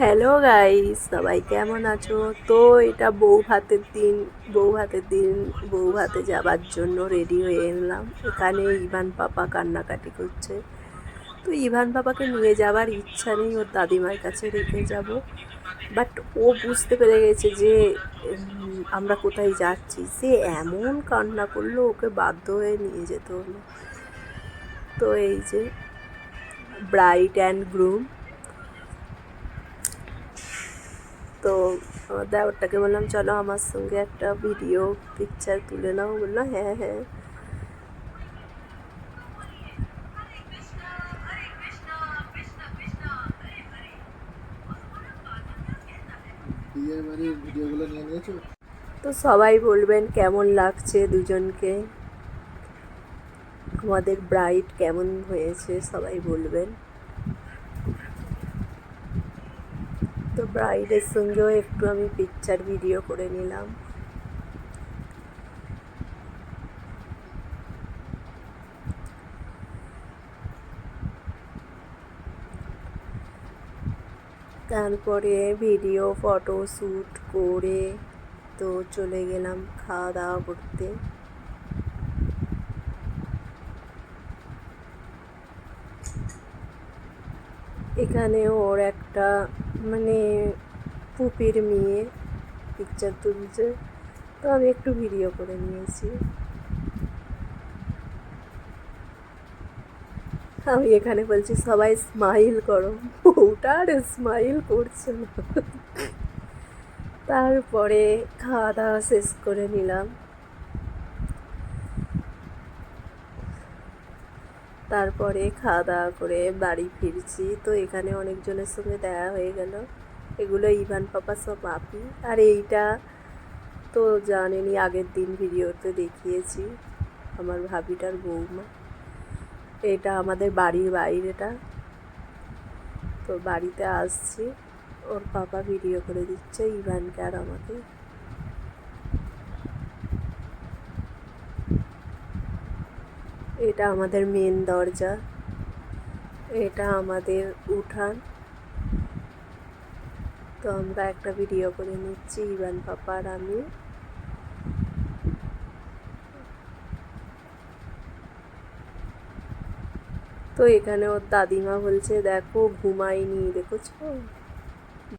Hello guys সবাই কেমন আছো? তো এটা বউ ভাতের দিন, বউ ভাতের দিন, বউ ভাতে যাবার জন্য রেডি হয়ে এলাম। এখানে ইভান পাপা কান্নাকাটি করছে। তো ইভান পাপাকে নিয়ে যাওয়ার ইচ্ছা নেই, ওর দাদিমার কাছে রেখে যাব। বাট ও বুঝতে পেরে গেছে যে আমরা কোথায় যাচ্ছি। সে এমন কান্না করল, ওকে বাধ্য হয়ে নিয়ে যেতে হলো। তো এই যে ব্রাইট অ্যান্ড গ্রুম তো আমার দেওরটাকে বললাম চলো আমার সঙ্গে একটা ভিডিও পিকচার তুলে নাও। বলল হ্যাঁ হ্যাঁ। বিয়ে বাড়ির ভিডিওগুলো নিয়ে নিয়েছো? তো সবাই বলবেন কেমন লাগছে দুজনকে। আমাদের ব্রাইড কেমন হয়েছে সবাই বলবেন। ব্রাইডের সঙ্গেও একটু আমি পিকচার ভিডিও করে নিলাম। তারপরে ভিডিও ফটো শ্যুট করে তো চলে গেলাম খাওয়া দাওয়া করতে। এখানে ওর একটা মানে পুপির মেয়ে পিকচার তুলছে। তো আমি একটু ভিডিও করে নিয়েছি। আমি এখানে বলছি, সবাই স্মাইল করো। ওটা আর স্মাইল করছে না। তারপরে খাওয়া দাওয়া শেষ করে নিলাম। তারপরে খাওয়া দাওয়া করে বাড়ি ফিরছি। তো এখানে অনেকজনের সঙ্গে দেখা হয়ে গেল। এগুলো ইভান পাপা সব আপি আর এইটা তো জানেনি আগের দিন ভিডিওতে দেখিয়েছি আমার ভাবিটার বৌমা। এটা আমাদের বাড়ির বাইরেটা। তো বাড়িতে আসছি। ওর পাপা ভিডিও করে দিচ্ছে ইভানকে আর আমাকে। এটা আমাদের মেন দরজা। এটা আমাদের উঠান। তো আমরা একটা ভিডিও করে নিচ্ছি, ইভান পাপা আর আমি। তো এখানে ওর দাদিমা বলছে, দেখো ঘুমাইনি দেখেছ?